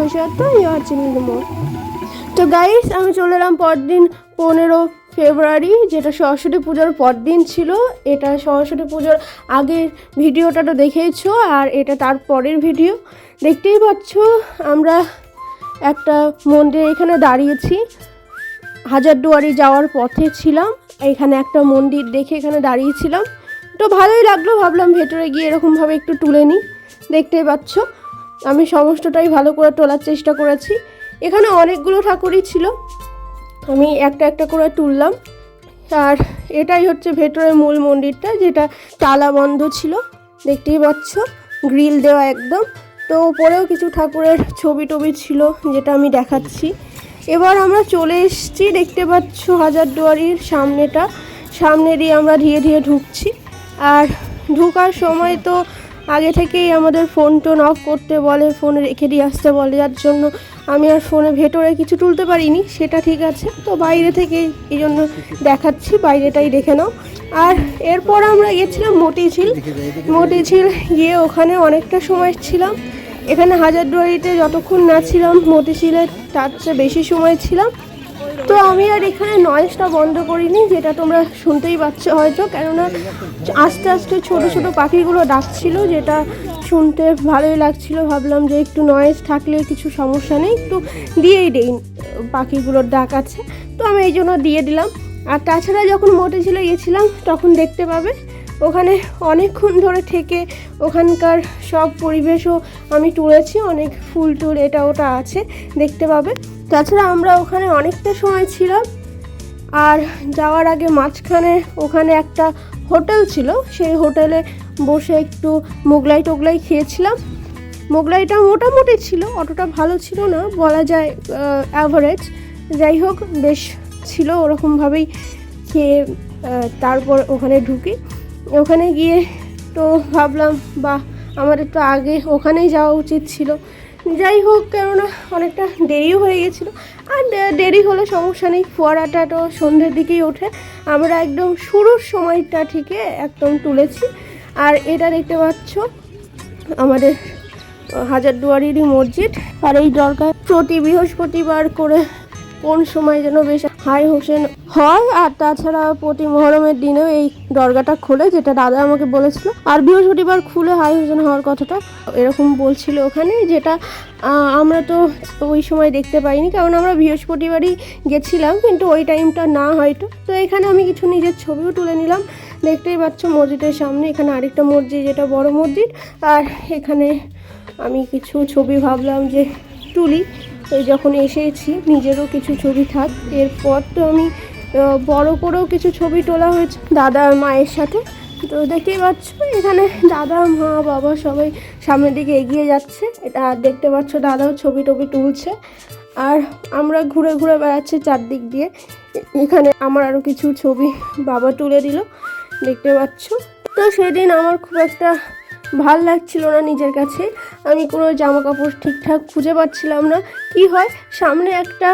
চৌষট্টি ইয়ার তো গাইস আমি চলে এলাম পরদিন পনেরো ফেব্রুয়ারি, যেটা সরস্বতী পুজোর পরদিন ছিল। এটা সরস্বতী পুজোর আগের ভিডিওটা তো দেখেইছো, আর এটা তার পরের ভিডিও। দেখতেই পাচ্ছ, আমরা একটা মন্দির এখানে দাঁড়িয়েছি। হাজারদুয়ারি যাওয়ার পথে ছিলাম, এখানে একটা মন্দির দেখে এখানে দাঁড়িয়েছিলাম। তো ভালোই লাগল, ভাবলাম ভেতরে গিয়ে এরকমভাবে একটু তুলে নিই। দেখতেই পাচ্ছ আমি সমস্তটাই ভালো করে তোলার চেষ্টা করেছি। এখানে অনেকগুলো ঠাকুরই ছিল। আমি একটা একটা করে তুললাম। আর এটাই হচ্ছে ভেতরের মূল মন্দিরটা, যেটা তালা বন্ধ ছিল। দেখতেই পাচ্ছ, গ্রিল দেওয়া একদম। তো ওপরেও কিছু ঠাকুরের ছবি টবি ছিল, যেটা আমি দেখাচ্ছি। এবার আমরা চলে এসেছি, দেখতে পাচ্ছ হাজারদুয়ারির সামনেটা। সামনে দিয়ে আমরা ধীরে ধীরে ঢুকছি। আর ঢুকার সময় তো আগে থেকেই আমাদের ফোন টোন অফ করতে বলে ফোন রেখে দিয়ে আসতে বলে, যার জন্য আমি আর ফোনে ভেতরে কিছু তুলতে পারিনি, সেটা ঠিক আছে। তো বাইরে থেকে এই জন্য দেখাচ্ছি, বাইরেটাই দেখে নাও। আর এরপর আমরা গেছিলাম মতিঝিল। মতিঝিল গিয়ে ওখানে অনেকটা সময় ছিলাম। এখানে হাজারদুয়ারিতে যতক্ষণ না ছিলাম মতিঝিলে তার চেয়ে বেশি সময় ছিলাম। তো আমি আর এখানে নয়েজটা বন্ধ করিনি, যেটা তোমরা শুনতেই পাচ্ছ হয়তো, কেননা আস্তে আস্তে ছোট ছোট পাখিগুলো ডাকছিল, যেটা শুনতে ভালোই লাগছিল। ভাবলাম যে একটু নয়েজ থাকলে কিছু সমস্যা নেই। একটু দিয়েই দেই, পাখিগুলোর ডাক আছে। তো আমি এই জন্য দিয়ে দিলাম। আর তাছাড়া যখন মোটেছিলে গেছিলাম, তখন দেখতে পাবে, ওখানে অনেকক্ষণ ধরে থেকে ওখানকার সব পরিবেশও আমি তুলেছি। অনেক ফুল টুল, এটা ওটা আছে, দেখতে পাবে। তাছাড়া আমরা ওখানে অনেকটা সময় ছিলাম। আর যাওয়ার আগে মাঝখানে ওখানে একটা হোটেল ছিল। সেই হোটেলে বসে একটু মোগলাই টোগলাই খেয়েছিলাম। মোগলাইটা মোটামুটি ছিল, অতটা ভালো ছিল না, বলা যায় অ্যাভারেজ যাই হোক, বেশ ছিল, ওরকমভাবেই খেয়ে তারপর ওখানে ঢুকি। ওখানে গিয়ে তো ভাবলাম বা আমার একটু আগে ওখানেই যাওয়া উচিত ছিল। যাই হোক, কেননা অনেকটা দেরিও হয়ে গেছিল। আর দেরি হলে সমস্যা নেই ফোয়ারাটা তো সন্ধ্যের দিকেই ওঠে। আমরা একদম শুরুর সময়টা থেকে একদম তুলেছি। আর এটা দেখতে পাচ্ছ, আমাদের হাজারদুয়ারিরই মসজিদ। আর এই দরকার প্রতি বৃহস্পতিবার করে কোন সময় যেন বেশ হাই হোসেন হয়। আর তাছাড়া প্রতি মহরমের দিনেও এই দরগাটা খোলে, যেটা দাদা আমাকে বলেছিল। আর বৃহস্পতিবার খুলে হাই হোসেন হওয়ার কথাটা এরকম বলছিল ওখানে, যেটা আমরা তো ওই সময় দেখতে পাইনি, কারণ আমরা বৃহস্পতিবারই গেছিলাম, কিন্তু ওই টাইমটা না হয়তো। তো এখানে আমি কিছু নিজের ছবিও তুলে নিলাম। দেখতেই পাচ্ছ মসজিদের সামনে, এখানে আরেকটা মসজিদ, যেটা বড় মসজিদ। আর এখানে আমি কিছু ছবি ভাবলাম যে তুলি। এই যখন এসেছি, নিজেরও কিছু ছবি থাক। এরপর তো আমি বড় করেও কিছু ছবি তোলা হয়েছে দাদা মায়ের সাথে। তো দেখতেই পাচ্ছ, এখানে দাদা মা, বাবা সবাই সামনের দিকে এগিয়ে যাচ্ছে। এটা দেখতে পাচ্ছ, দাদাও ছবি টবি তুলছে। আর আমরা ঘুরে ঘুরে বেড়াচ্ছি চারদিক দিয়ে। এখানে আমার আরও কিছু ছবি বাবা তুলে দিল, দেখতে পাচ্ছ। তো সেদিন আমার খুব একটা ভালো লাগছিল না নিজের কাছে। আমি কোনো জামা কাপড় ঠিকঠাক খুঁজে পাচ্ছিলাম না। কি হয়, সামনে একটা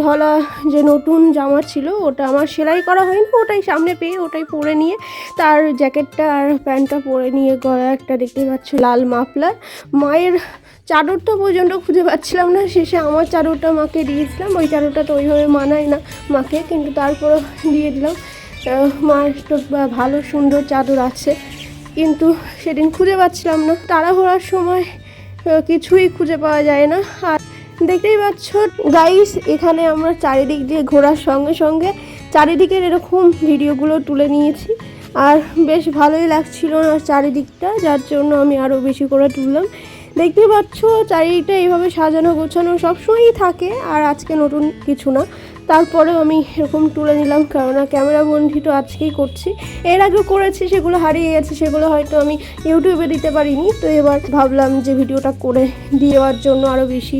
ঢলা যে নতুন জামা ছিল, ওটা আমার সেলাই করা হয়নি, ওটাই সামনে পেয়ে ওটাই পরে নিয়ে, তার জ্যাকেটটা আর প্যান্টটা পরে নিয়ে গলা একটা দেখতে পাচ্ছ, লাল মাফলার। মায়ের চাদরটা পর্যন্ত খুঁজে পাচ্ছিলাম না, শেষে আমার চাদরটা মাকে দিয়েছিলাম, ওই চাদরটা তো ওইভাবে মানায় না মাকে, কিন্তু তারপরও দিয়ে দিলাম। মার তো ভালো সুন্দর চাদর আছে। কিন্তু সেদিন খুঁজে পাচ্ছিলাম না। তাড়াহুড়ার সময় কিছুই খুঁজে পাওয়া যায় না। আর দেখতেই পাচ্ছ গাইস এখানে আমরা চারিদিক দিয়ে ঘোরার সঙ্গে সঙ্গে চারিদিকের এরকম ভিডিওগুলো তুলে নিয়েছি। আর বেশ ভালোই লাগছিল না চারিদিকটা, যার জন্য আমি আরও বেশি করে তুললাম। দেখতে পাচ্ছ, চারিদিকটা এইভাবে সাজানো গোছানো সবসময়ই থাকে, আর আজকে নতুন কিছু না। তারপরেও আমি এরকম তুলে নিলাম, কেননা ক্যামেরা বন্ধি তো আজকেই করছি। এর আগেও করেছি, সেগুলো হারিয়ে গেছে, সেগুলো হয়তো আমি ইউটিউবে দিতে পারিনি। তো এবার ভাবলাম যে ভিডিওটা করে দেওয়ার জন্য আরও বেশি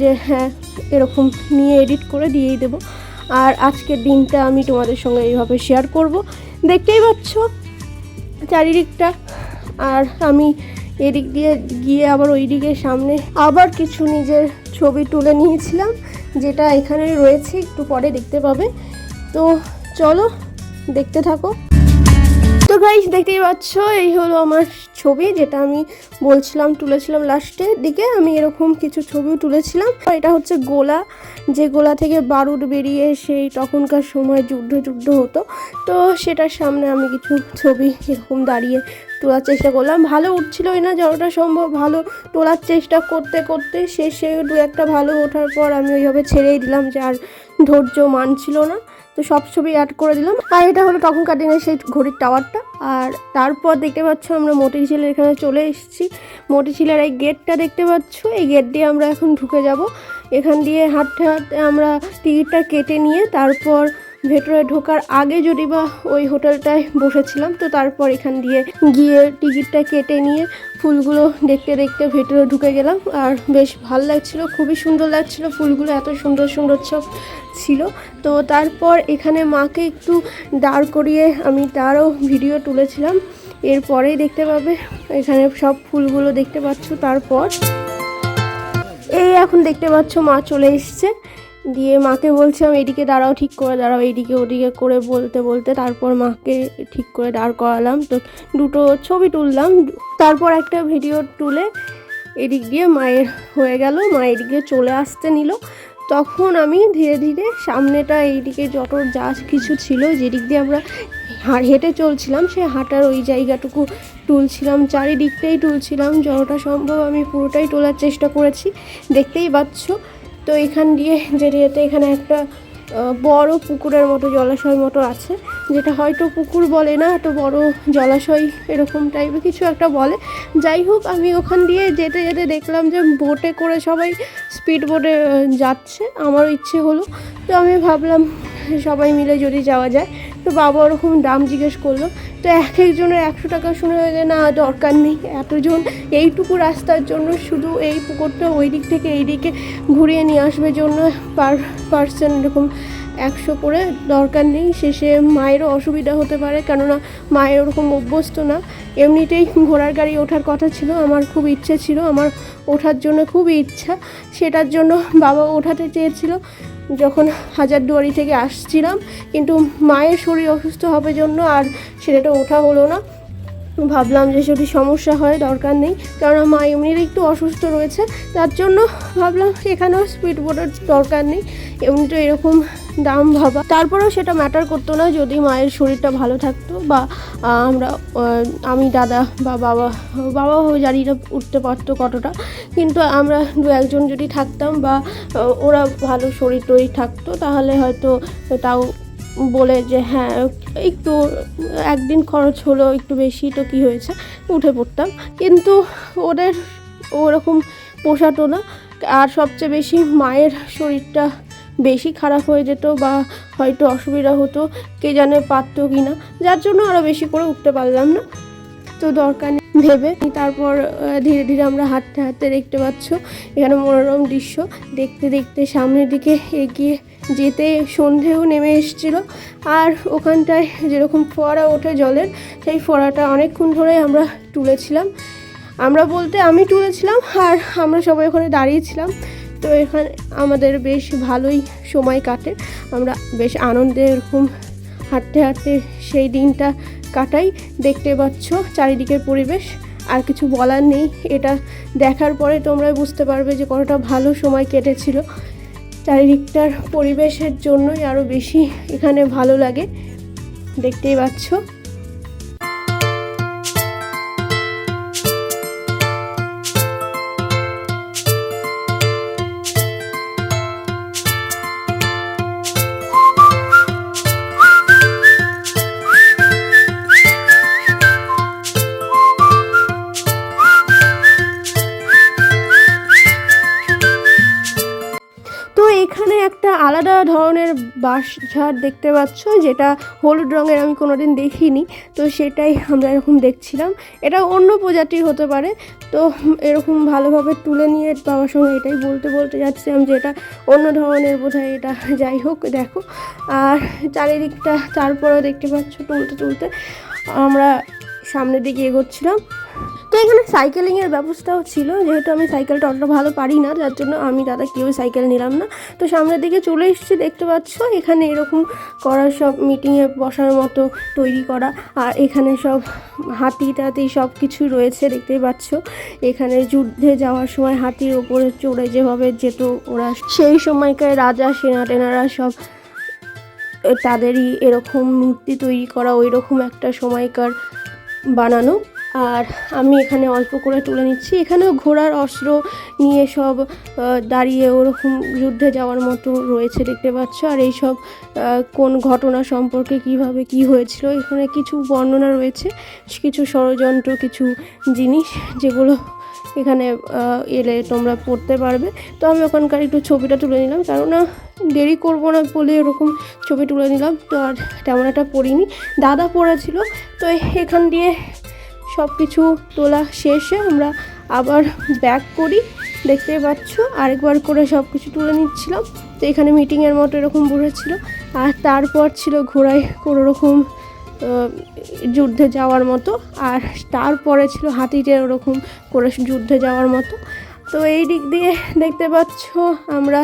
যে হ্যাঁ এরকম নিয়ে এডিট করে দিয়েই দেবো। আর আজকের দিনটা আমি তোমাদের সঙ্গে এইভাবে শেয়ার করব। দেখতেই পাচ্ছ, চারিদিকটা। আর আমি এদিক দিয়ে গিয়ে আবার ওই দিকের সামনে আবার কিছু নিজের ছবি তুলে নিয়েছিলাম, যেটা এখানে রয়েছে, একটু পরে দেখতে পাবে। তো চলো, দেখতে থাকো। গাইস দেখতেই পাচ্ছ? এই হলো আমার ছবি যেটা আমি বলছিলাম, তুলেছিলাম লাস্টের দিকে। আমি এরকম কিছু ছবিও তুলেছিলাম। এটা হচ্ছে গোলা। যে গোলা থেকে বারুদ বেরিয়ে সেই তখনকার সময় যুদ্ধ যুদ্ধ হতো। তো সেটার সামনে আমি কিছু ছবি এরকম দাঁড়িয়ে তোলার চেষ্টা করলাম। ভালো উঠছিলই না যতটা সম্ভব। ভালো তোলার চেষ্টা করতে করতে শেষে দু একটা ভালো ওঠার পর আমি ওইভাবে ছেড়েই দিলাম যে আর ধৈর্য মানছিল না। তো সব ছবি অ্যাড করে দিলাম। আর এটা হলো তখনকার দিনের সেই ঘড়ির টাওয়ারটা আর তারপর দেখতে পাচ্ছ আমরা মতিঝিলের এখানে চলে এসেছি। মতিঝিলের এই গেটটা দেখতে পাচ্ছ? এই গেট দিয়ে আমরা এখন ঢুকে যাব। এখান দিয়ে হাঁটতে হাঁটতে আমরা টিকিটটা কেটে নিয়ে তারপর ভেতরে ঢোকার আগে যদি বা ওই হোটেলটায় বসেছিলাম, তো তারপর এখান দিয়ে গিয়ে টিকিটটা কেটে নিয়ে ফুলগুলো দেখতে দেখতে ভেতরে ঢুকে গেলাম। আর বেশ ভালো লাগছিল, খুবই সুন্দর লাগছিল, ফুলগুলো এত সুন্দর সুন্দর সব ছিল। তো তারপর এখানে মাকে একটু দাঁড় করিয়ে আমি তারও ভিডিও তুলেছিলাম। এরপরেই দেখতে পাবে, এখানে সব ফুলগুলো দেখতে পাচ্ছ তারপর। এই এখন দেখতে পাচ্ছ মা চলে এসছে। দিয়ে মাকে বলছিলাম এদিকে দাঁড়াও, ঠিক করে দাঁড়াও এইদিকে ওদিকে করে বলতে বলতে তারপর মাকে ঠিক করে দাঁড় করালাম। তো দুটো ছবি তুললাম, তারপর একটা ভিডিও তুলে এদিক দিয়ে মায়ের হয়ে গেল, মা এদিকে চলে আসতে নিল। তখন আমি ধীরে ধীরে সামনেটা, এইদিকে যত যা কিছু ছিল, যেদিক দিয়ে আমরা হেঁটে চলছিলাম সে হাঁটার ওই জায়গাটুকু তুলছিলাম, চারিদিকটাই তুলছিলাম। যতটা সম্ভব আমি পুরোটাই তোলার চেষ্টা করেছি। দেখতেই পাচ্ছ তো এখান দিয়ে যেতে যেতে এখানে একটা বড় পুকুরের মতো জলাশয় মতো আছে, যেটা হয়তো পুকুর বলে না, তো বড় জলাশয় এরকম টাইপের কিছু একটা বলে। যাই হোক, আমি ওখান দিয়ে যেতে যেতে দেখলাম যে বোটে করে সবাই স্পিড বোটে যাচ্ছে, আমারও ইচ্ছে হলো। তো আমি ভাবলাম সবাই মিলে যদি যাওয়া যায় তো বাবা ওরকম দাম জিজ্ঞেস করল, তো এক একজনের একশো টাকা শুনে যে না, দরকার নেই, এতজন, এইটুকু রাস্তার জন্য শুধু এই পুকুরটা ওই দিক থেকে এই দিকে ঘুরিয়ে নিয়ে আসবে জন্য পার পার্সন এরকম একশো করে দরকার নেই, শেষে মায়েরও অসুবিধা হতে পারে, কেননা মায়ের ওরকম অভ্যস্ত না। এমনিতেই ঘোড়ার গাড়ি ওঠার কথা ছিল, আমার খুব ইচ্ছে ছিল, আমার ওঠার জন্য খুবই ইচ্ছা, সেটার জন্য বাবা ওঠাতে চেয়েছিল যখন হাজারদুয়ারি থেকে আসছিলাম, কিন্তু মায়ের শরীর অসুস্থ হবে জন্য আর সেটাটা ওঠা হলো না। ভাবলাম যে যদি সমস্যা হয় দরকার নেই কারণ মা এমনির একটু অসুস্থ রয়েছে, তার জন্য ভাবলাম এখানেও স্পিড বোটের দরকার নেই এমনিতে এরকম দাম ভাবা। তারপরেও সেটা ম্যাটার করতো না যদি মায়ের শরীরটা ভালো থাকতো বা আমরা আমি দাদা বা বাবা, বাবাও জানি না উঠতে পারতো কতটা, কিন্তু আমরা দু একজন যদি থাকতাম বা ওরা ভালো শরীর টরীর থাকতো, তাহলে হয়তো তাও বলে যে হ্যাঁ একটু, একদিন খরচ হলো, একটু বেশি, তো কি হয়েছে? উঠে পড়তাম। কিন্তু ওদের ওরকম পোষাতো না। আর সবচেয়ে বেশি মায়ের শরীরটা বেশি খারাপ হয়ে যেত বা হয়তো অসুবিধা হতো, কে জানে পারতো কি না। যার জন্য আরও বেশি করে উঠতে পারলাম না। তো দরকার নেই ভেবে তারপর ধীরে ধীরে আমরা হাঁটতে হাঁটতে দেখতে পাচ্ছ, এখানে মনোরম দৃশ্য। দেখতে দেখতে সামনের দিকে এগিয়ে যেতে সন্ধেও নেমে এসেছিল। আর ওখানটায় যেরকম ফোয়ারা ওঠে জলের, সেই ফোয়ারাটা অনেকক্ষণ ধরে আমরা তুলেছিলাম। আমরা বলতে আমি তুলেছিলাম আর আমরা সবাই ওখানে দাঁড়িয়েছিলাম তো এখানে আমাদের বেশ ভালোই সময় কাটে। আমরা বেশ আনন্দে এরকম হাঁটতে হাঁটতে সেই দিনটা কাটাই। দেখতে পাচ্ছ চারিদিকের পরিবেশ, আর কিছু বলার নেই। এটা দেখার পরে তোমরা বুঝতে পারবে যে কতটা ভালো সময় কেটেছিল। চারিদিকটার পরিবেশের জন্যই আরও বেশি এখানে ভালো লাগে। দেখতেই পাচ্ছ। ধরনের বাঁশ ঝাড় দেখতে পাচ্ছ, যেটা হলুদ রঙের আমি কোনোদিন দেখিনি। তো সেটাই আমরা এরকম দেখছিলাম। এটা অন্য প্রজাতির হতে পারে। তো এরকম ভালোভাবে তুলে নিয়ে বাবার সঙ্গে এটাই বলতে বলতে যাচ্ছিলাম যে এটা অন্য ধরনের বোধহয় এটা। যাই হোক, দেখো। আর চারিদিকটা, তারপরেও দেখতে পাচ্ছ, তুলতে তুলতে আমরা সামনের দিকে এগোচ্ছিলাম। তো এখানে সাইকেলিংয়ের ব্যবস্থাও ছিল, যেহেতু আমি সাইকেলটা অতটা ভালো পারি না যার জন্য আমি দাদা কেউ সাইকেল নিলাম না। তো সামনের দিকে চলে এসেছি, দেখতে পাচ্ছ, এখানে এরকম করা সব মিটিংয়ে বসার মতো তৈরি করা, আর এখানে সব হাতি টাতি সব কিছু রয়েছে, দেখতেই পাচ্ছ। এখানে যুদ্ধে যাওয়ার সময় হাতির ওপরে চড়ে যেভাবে যেত ওরা, সেই সময়কার রাজা, সেনা টেনারা সব, তাদেরই এরকম মূর্তি তৈরি করা ওই রকম একটা সময়কার বানানো। আর আমি এখানে অল্প করে তুলে নিচ্ছি। এখানেও ঘোড়ার অস্ত্র নিয়ে সব দাঁড়িয়ে ওরকম যুদ্ধে যাওয়ার মতো রয়েছে দেখতে পাচ্ছ। আর এই সব কোন ঘটনা সম্পর্কে কীভাবে কি হয়েছিল, এখানে কিছু বর্ণনা রয়েছে, কিছু ষড়যন্ত্র, কিছু জিনিস যেগুলো এখানে এলে তোমরা পড়তে পারবে। তো আমি ওখানকার একটু ছবিটা তুলে নিলাম, কেননা দেরি করব না বলে এরকম ছবি তুলে নিলাম। তো আর তেমন একটা পড়িনি। দাদা পড়েছিল, তো এখান দিয়ে সব কিছু তোলা শেষে আমরা আবার ব্যাক করি। দেখতে পাচ্ছ, আরেকবার করে সব কিছু তুলে নিচ্ছিলাম। তো এখানে মিটিংয়ের মতো এরকম বসেছিল। আর তারপর ছিল ঘোড়ায় কোনো রকম যুদ্ধে যাওয়ার মতো। আর তারপরে ছিল হাতিতে ওরকম করে যুদ্ধে যাওয়ার মতো। তো এই দিক দিয়ে দেখতে পাচ্ছ, আমরা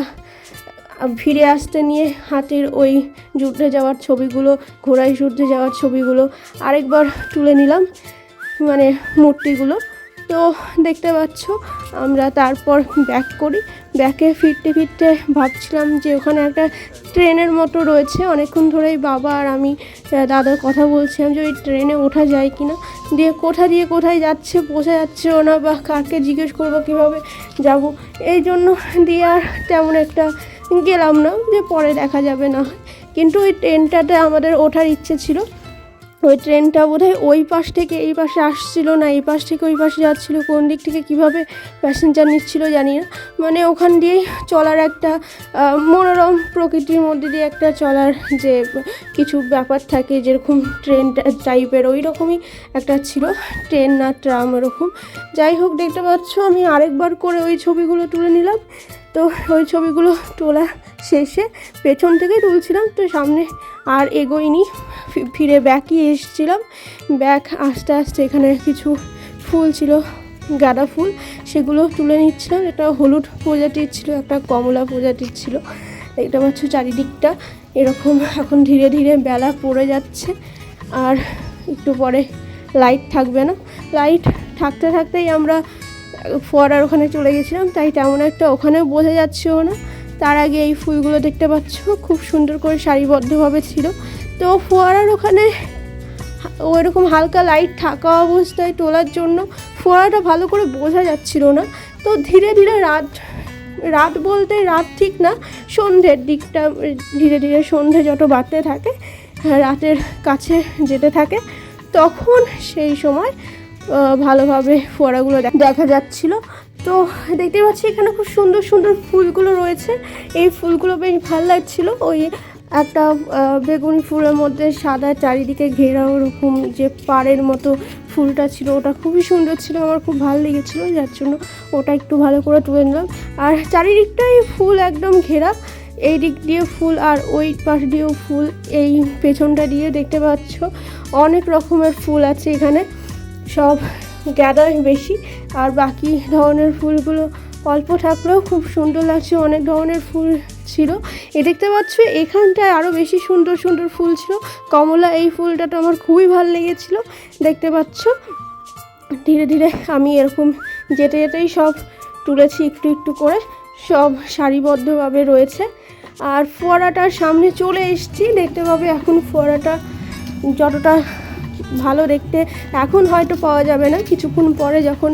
ফিরে আসতে নিয়ে হাতির ওই যুদ্ধে যাওয়ার ছবিগুলো, ঘোড়ায় যুদ্ধে যাওয়ার ছবিগুলো আরেকবার তুলে নিলাম। মানে মূর্তিগুলো। তো দেখতে পাচ্ছ, আমরা তারপর ব্যাক করি। ব্যাকে ফিরতে ফিরতে ভাবছিলাম যে ওখানে একটা ট্রেনের মতো রয়েছে। অনেকক্ষণ ধরেই বাবা আর আমি দাদার কথা বলছিলাম যে ওই ট্রেনে ওঠা যায় কি না দিয়ে কোথা দিয়ে কোথায় যাচ্ছে, বোঝা যাচ্ছেও না বা কাকে জিজ্ঞেস করব, কীভাবে যাব। এই জন্য দিয়ে আর তেমন একটা গেলাম না যে পরে দেখা যাবে না কিন্তু ওই ট্রেনটাতে আমাদের ওঠার ইচ্ছে ছিল। ওই ট্রেনটা বোধহয় ওই পাশ থেকে এই পাশে আসছিল না, এই পাশ থেকে ওই পাশে যাচ্ছিল, কোন দিক থেকে কীভাবে প্যাসেঞ্জার নিচ্ছিল জানি না। মানে ওখান দিয়েই চলার একটা মনোরম প্রকৃতির মধ্যে দিয়ে একটা চলার যে কিছু ব্যাপার থাকে, যেরকম ট্রেন টাইপের ওই রকমই একটা ছিল, ট্রেন না, ট্রাম এরকম যাই হোক, দেখতে পাচ্ছ, আমি আরেকবার করে ওই ছবিগুলো তুলে নিলাম। তো ওই ছবিগুলো তোলা শেষে পেছন থেকেই তুলছিলাম, তো সামনে আর এগোইনি। ফিরে ব্যাকই এসেছিলাম। ব্যাক আস্তে আস্তে এখানে কিছু ফুল ছিল, গাঁদা ফুল, সেগুলো তুলে নিচ্ছিলাম। একটা হলুদ প্রজাতির ছিল, একটা কমলা প্রজাতির ছিল। এটা হচ্ছে চারিদিকটা। এরকম এখন ধীরে ধীরে বেলা পড়ে যাচ্ছে। আর একটু পরে লাইট থাকবে না। লাইট থাকতে থাকতেই আমরা ফোয়ারার ওখানে চলে গেছিলাম, তাই তেমন একটা ওখানেও বোঝা যাচ্ছেও না। তার আগে এই ফুলগুলো দেখতে পাচ্ছ, খুব সুন্দর করে সারিবদ্ধভাবে ছিল। তো ফোয়ারার ওখানে ওইরকম হালকা লাইট থাকা অবস্থায় তোলার জন্য ফোয়ারাটা ভালো করে বোঝা যাচ্ছিল না। তো ধীরে ধীরে রাত রাত বলতে রাত ঠিক না, সন্ধ্যের দিকটা, ধীরে ধীরে সন্ধে যত বাড়তে থাকে রাতের কাছে যেতে থাকে, তখন সেই সময় ভালোভাবে ফোয়ারাগুলো দেখ- যাচ্ছিল। তো দেখতে পাচ্ছি এখানে খুব সুন্দর সুন্দর ফুলগুলো রয়েছে। এই ফুলগুলো বেশ ভালো লাগছিল। ওই একটা বেগুনি ফুলের মধ্যে সাদা চারিদিকে ঘেরা ওরকম যে পাড়ের মতো ফুলটা ছিল, ওটা খুবই সুন্দর ছিল। আমার খুব ভালো লেগেছিলো, যার জন্য ওটা একটু ভালো করে তুলে নিলাম। আর চারিদিকটাই ফুল একদম ঘেরা। এই দিক দিয়ে ফুল আর ওই পাশ দিয়েও ফুল। এই পেছনটা দিয়ে দেখতে পাচ্ছ, অনেক রকমের ফুল আছে এখানে। সব গ্যাদার বেশি, আর বাকি ধরনের ফুলগুলো অল্প থাকলেও খুব সুন্দর লাগছে, অনেক ধরনের ফুল ছিল। এ দেখতে পাচ্ছ, এখানটায় আরও বেশি সুন্দর সুন্দর ফুল ছিল। কমলা এই ফুলটা তো আমার খুবই ভালো লেগেছিল, দেখতে পাচ্ছ। ধীরে ধীরে আমি এরকম যেতে যেতেই সব তুলেছি একটু একটু করে, সব সারিবদ্ধভাবে রয়েছে। আর ফোয়ারাটার সামনে চলে এসেছি, দেখতে পাবে এখন ফোয়ারাটা যতটা ভালো দেখতে। এখন হয়তো পাওয়া যাবে না। কিছুক্ষণ পরে যখন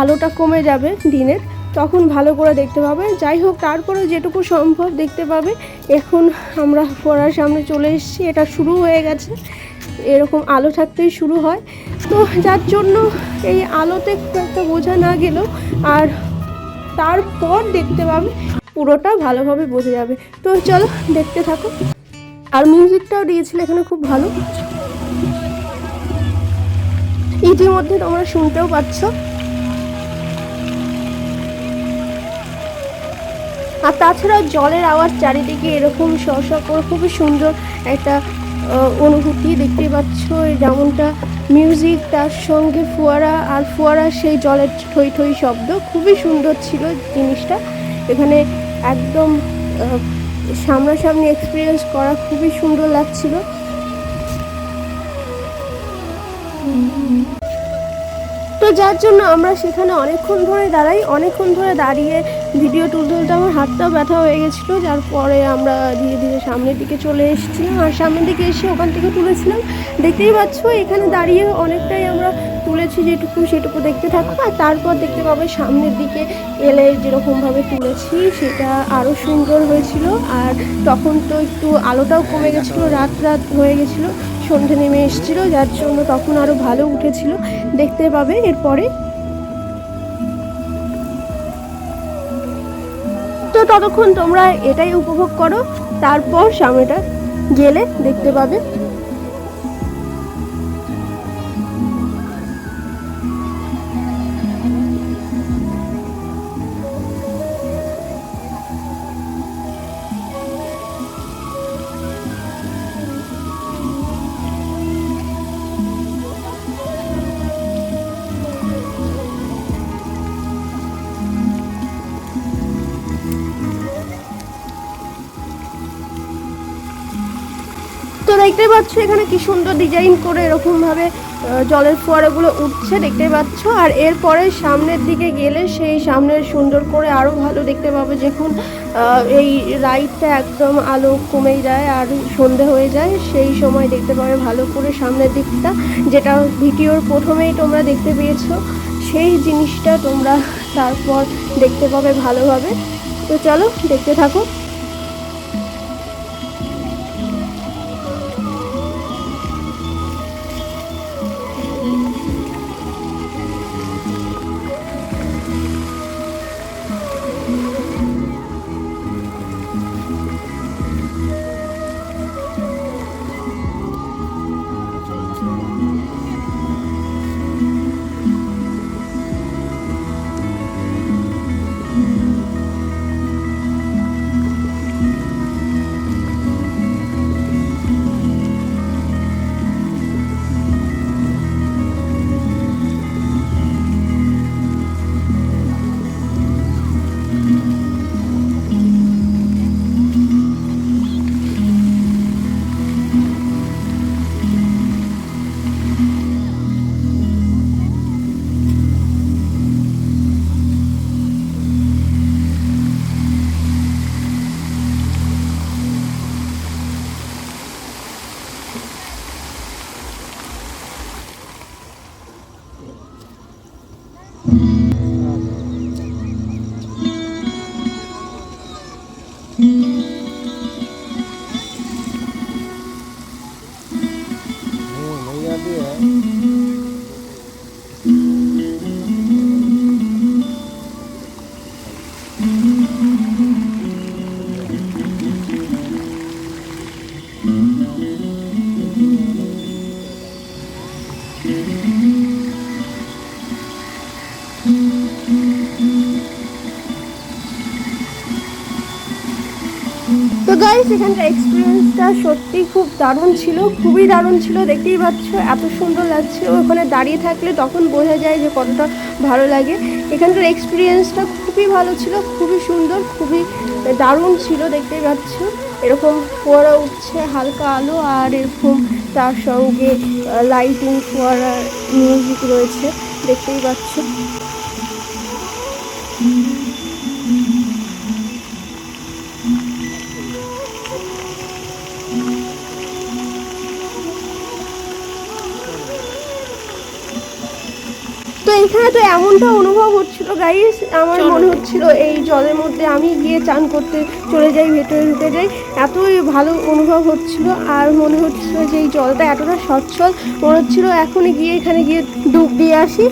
আলোটা কমে যাবে দিনের, তখন ভালো করে দেখতে পাবে। যাই হোক, তারপরে যেটুকু সম্ভব দেখতে পাবে। এখন আমরা ফোয়ারার সামনে চলে এসেছি। এটা শুরু হয়ে গেছে। এরকম আলো থাকতেই শুরু হয়। তো যার জন্য এই আলোতে খুব একটা বোঝা না গেলেও আর তারপর দেখতে পাবে, পুরোটা ভালোভাবে বোঝা যাবে। তো চলো দেখতে থাকো। আর মিউজিকটাও দিয়েছিল এখানে খুব ভালো। ইতিমধ্যে তোমরা শুনতেও পাচ্ছ। আর তাছাড়া জলের আওয়াজ চারিদিকে এরকম শ শ করে খুবই সুন্দর একটা অনুভূতি দেখতে পাচ্ছ। যেমনটা মিউজিক, তার সঙ্গে ফোয়ারা, আর ফোয়ারা সেই জলের থই থই শব্দ, খুবই সুন্দর ছিল জিনিসটা। এখানে একদম সামনাসামনি এক্সপিরিয়েন্স করা খুবই সুন্দর লাগছিল। তো যার জন্য আমরা সেখানে অনেকক্ষণ ধরে দাঁড়াই, অনেকক্ষণ ধরে দাঁড়িয়ে ভিডিও তুলতে তুলতে আমার হাতটাও ব্যথা হয়ে গেছিল, যার পরে আমরা ধীরে ধীরে সামনের দিকে চলে এসেছিলাম আর সামনের দিকে এসে ওখান থেকে তুলেছিলাম। দেখতেই পাচ্ছ, এখানে দাঁড়িয়ে অনেকটাই আমরা তুলেছি যেটুকু সেটুকু দেখতে থাকব। আর তারপর দেখতে পাবে সামনের দিকে এলে যেরকমভাবে তুলেছি, সেটা আরও সুন্দর হয়েছিল। আর তখন তো একটু আলোটাও কমে গেছিল, রাত রাত হয়ে গেছিল। সন্ধে নেমে এসেছিল, যার জন্য তখন আরও ভালো উঠেছিল। দেখতে পাবে এরপরে। তো ততক্ষণ তোমরা এটাই উপভোগ করো, তারপর সামনেটা গেলে দেখতে পাবে। তো দেখতে পাচ্ছ এখানে কি সুন্দর ডিজাইন করে এরকম ভাবে আহ, জলের ফোয়ারাগুলো উঠছে দেখতে পাচ্ছ। আর এরপরে সামনের দিকে গেলে সেই সামনের সুন্দর করে আরও ভালো দেখতে পাবে যখন এই রাইডটা একদম আলো কমে যায় আর সন্ধে হয়ে যায় সেই সময় দেখতে পাবে ভালো করে সামনের দিকটা যেটা ভিডিওর প্রথমেই তোমরা দেখতে পেয়েছ। সেই জিনিসটা তোমরা তারপর দেখতে পাবে ভালোভাবে। তো চলো দেখতে থাকো। এক্সপিরিয়েন্সটা সত্যি খুব দারুণ ছিল, খুবই দারুণ ছিল, দেখতেই পাচ্ছ, এত সুন্দর লাগছিল ওখানে দাঁড়িয়ে থাকলে তখন বোঝা যায় যে কতটা ভালো লাগে। এখানকার এক্সপিরিয়েন্সটা খুবই ভালো ছিল, খুবই সুন্দর, খুবই দারুণ ছিল, দেখতেই পাচ্ছ। এরকম ফোয়ারা উঠছে, হালকা আলো, আর এরকম তার সঙ্গে লাইটিং ফোয়ারা মিউজিক রয়েছে, দেখতেই পাচ্ছ। এখানে তো এমনটা অনুভব হচ্ছিল গাইস আমার মনে হচ্ছিল এই জলের মধ্যে আমি গিয়ে চান করতে চলে যাই ভেতরে ঢুকে যাই। এতই ভালো অনুভব হচ্ছিল আর মনে হচ্ছিল যে এই জলটা এতটা সচ্ছল। মনে হচ্ছিল এখনই গিয়ে এখানে গিয়ে ডুব দিয়ে আসি।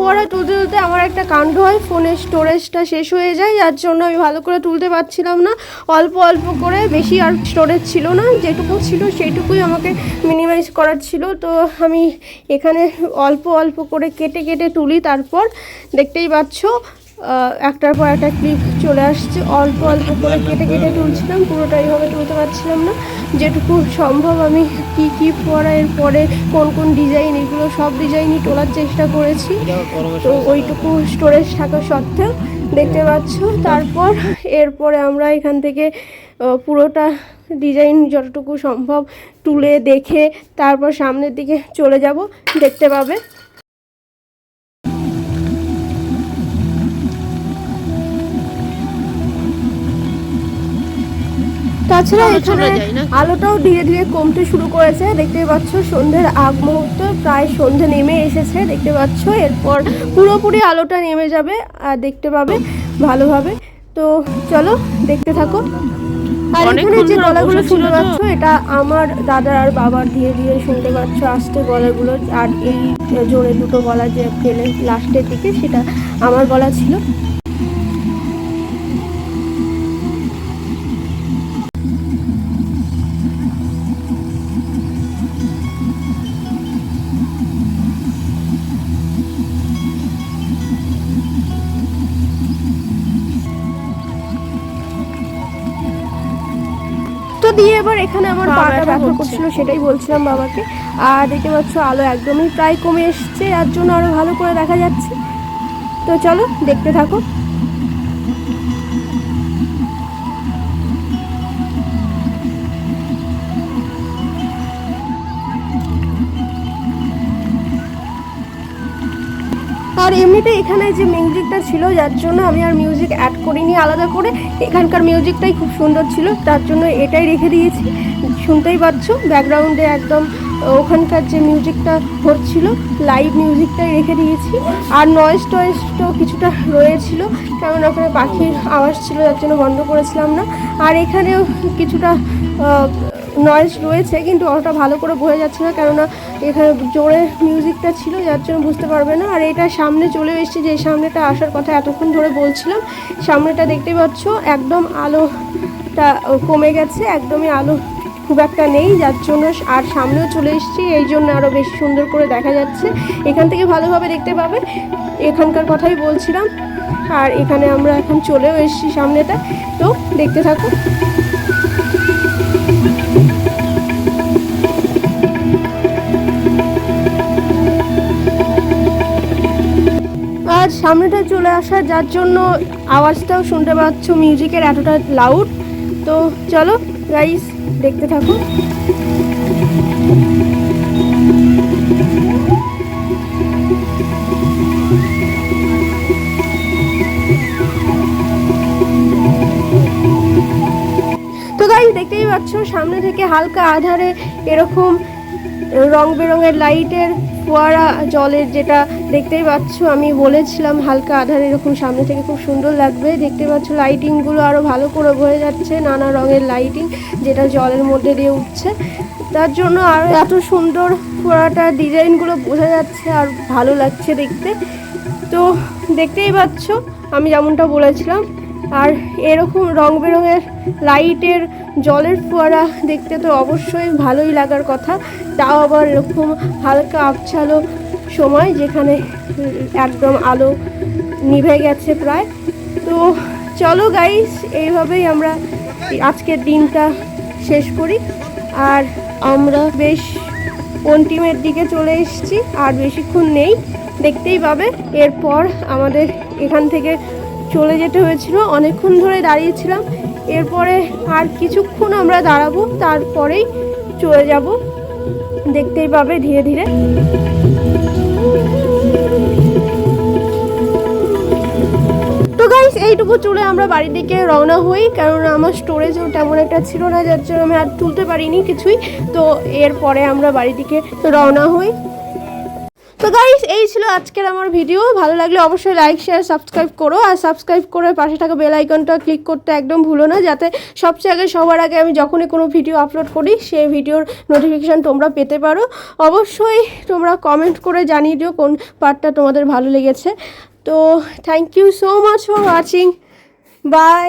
ফোয়ারা তুলতে তুলতে আমার একটা কাণ্ড হয়, ফোনের স্টোরেজটা শেষ হয়ে যায়, যার জন্য আমি ভালো করে তুলতে পারছিলাম না। অল্প অল্প করে বেশি আর স্টোরেজ ছিল না, যেটুকু ছিল সেইটুকুই আমাকে মিনিমাইজ করার ছিল। তো আমি এখানে অল্প অল্প করে কেটে কেটে তুলি, তারপর দেখতেই পাচ্ছ একটার পর একটা ক্লিপ চলে আসছে। অল্প অল্প করে কেটে কেটে তুলছিলাম পুরোটা এইভাবে তুলতে পারছিলাম না। যেটুকু সম্ভব আমি কি কি পরা এর পরে কোন কোন ডিজাইন এগুলো সব ডিজাইনই তোলার চেষ্টা করেছি। তো ওইটুকু স্টোরেজ থাকা সত্ত্বেও দেখতে পাচ্ছ। তারপর এরপরে আমরা এখান থেকে পুরোটা ডিজাইন যতটুকু সম্ভব তুলে দেখে তারপর সামনের দিকে চলে যাব। দেখতে পাবে। তাছাড়া এখানে আলোটাও ধীরে ধীরে কমতে শুরু করেছে। দেখতে পাচ্ছ সন্ধ্যের আগ মুহূর্তে প্রায় সন্ধে নেমে এসেছে। দেখতে পাচ্ছ এরপর পুরোপুরি আলোটা নেমে যাবে আর দেখতে পাবে ভালোভাবে। তো চলো দেখতে থাকো। আর এখানে যে গলাগুলো শুনতে পাচ্ছ এটা আমার দাদার আর বাবার ধীরে ধীরে শুনতে পাচ্ছ আস্তে গলাগুলো। আর এই জোরে দুটো গলা যে পেলে লাস্টের দিকে সেটা আমার গলা ছিল। দিয়ে এবার এখানে আমার পাটা ব্যথা ব্যথা করছিল সেটাই বলছিলাম বাবাকে। আর দেখতে পাচ্ছ আলো একদমই প্রায় কমে এসছে যার জন্য আরও ভালো করে দেখা যাচ্ছে। তো চলো দেখতে থাকো। আর এমনিতে এখানে যে মিউজিকটা ছিল, যার জন্য আমি আর মিউজিক অ্যাড করিনি আলাদা করে। এখানকার মিউজিকটাই খুব সুন্দর ছিল, তার জন্য এটাই রেখে দিয়েছি। শুনতেই পাচ্ছ ব্যাকগ্রাউন্ডে একদম ওখানকার যে মিউজিকটা হচ্ছিল লাইভ মিউজিকটাই রেখে দিয়েছি। আর নয়েজ টয়েজ তো কিছুটা রয়েছিল কারণ ওখানে পাখির আওয়াজ ছিল, যার জন্য বন্ধ করেছিলাম না। আর এখানেও কিছুটা নয়েজ রয়েছে, কিন্তু অতটা ভালো করে বোঝা যাচ্ছে না, কেননা এখানে জোরে মিউজিকটা ছিল, যার জন্য বুঝতে পারবে না। আর এটা সামনে চলে এসেছে, যে সামনেটা আসার কথা এতক্ষণ ধরে বলছিলাম, সামনেটা দেখতে পাচ্ছ, একদম আলোটা কমে গেছে, একদমই আলো খুব একটা নেই, যার জন্য আর সামনেও চলে এসেছি, এই জন্য আরও বেশি সুন্দর করে দেখা যাচ্ছে। এখান থেকে ভালোভাবে দেখতে পাবে, এখানকার কথাই বলছিলাম। আর এখানে আমরা এখন চলেও এসেছি সামনেটা, তো দেখতে থাকো। আর সামনেটা চলে আসা, যার জন্য আওয়াজটাও শুনতে পাচ্ছ মিউজিকের এতটা লাউড তো চলো গাইস দেখতে থাকো পাচ্ছ, সামনে থেকে হালকা আধারে এরকম রং বেরঙের লাইটের ফোয়ারা জলের যেটা দেখতেই পাচ্ছ, আমি বলেছিলাম হালকা আধারে এরকম সামনে থেকে খুব সুন্দর লাগবে। দেখতে পাচ্ছ লাইটিংগুলো আরও ভালো করে বোঝা যাচ্ছে, নানা রঙের লাইটিং যেটা জলের মধ্যে দিয়ে উঠছে। তার জন্য আর এত সুন্দর ফোয়ারাটার ডিজাইনগুলো বোঝা যাচ্ছে আর ভালো লাগছে দেখতে। তো দেখতেই পাচ্ছ, আমি যেমনটা বলেছিলাম আর এরকম রং বেরঙের লাইটের জলের ফোয়ারা দেখতে তো অবশ্যই ভালোই লাগার কথা। তাও আবার এরকম হালকা আবছালো সময় যেখানে একদম আলো নিভে গেছে প্রায়। তো চলো গাইস এইভাবেই আমরা আজকের দিনটা শেষ করি। আর আমরা বেশ অন্তিমের দিকে চলে এসেছি, আর বেশিক্ষণ নেই, দেখতেই পাবে। এরপর আমাদের এখান থেকে চলে যেতে হয়েছিল, অনেকক্ষণ ধরে দাঁড়িয়েছিলাম। এরপরে আর কিছুক্ষণ আমরা দাঁড়াবো, তারপরেই চলে যাব। দেখতেই পাবে ধীরে ধীরে। তো এইটুকু চলে আমরা বাড়ির দিকে রওনা হই, কারণ আমার স্টোরেজও তেমন একটা ছিল না, যার জন্য আমি আর তুলতে পারিনি কিছুই। তো এরপরে আমরা বাড়ির দিকে রওনা হই। তো গাইস এই ছিল আজকের আমার ভিডিও ভালো লাগলে অবশ্যই লাইক শেয়ার সাবস্ক্রাইব করো। আর সাবস্ক্রাইব করে পাশে থাকা বেল আইকনটা ক্লিক করতে একদম ভুলো না, যাতে সবচেয়ে আগে সবার আগে আমি যখনই কোনো ভিডিও আপলোড করি, সেই ভিডিওর নোটিফিকেশান তোমরা পেতে পারো। অবশ্যই তোমরা কমেন্ট করে জানিয়ে দিও কোন পার্টটা তোমাদের ভালো লেগেছে। তো thank you so much for watching bye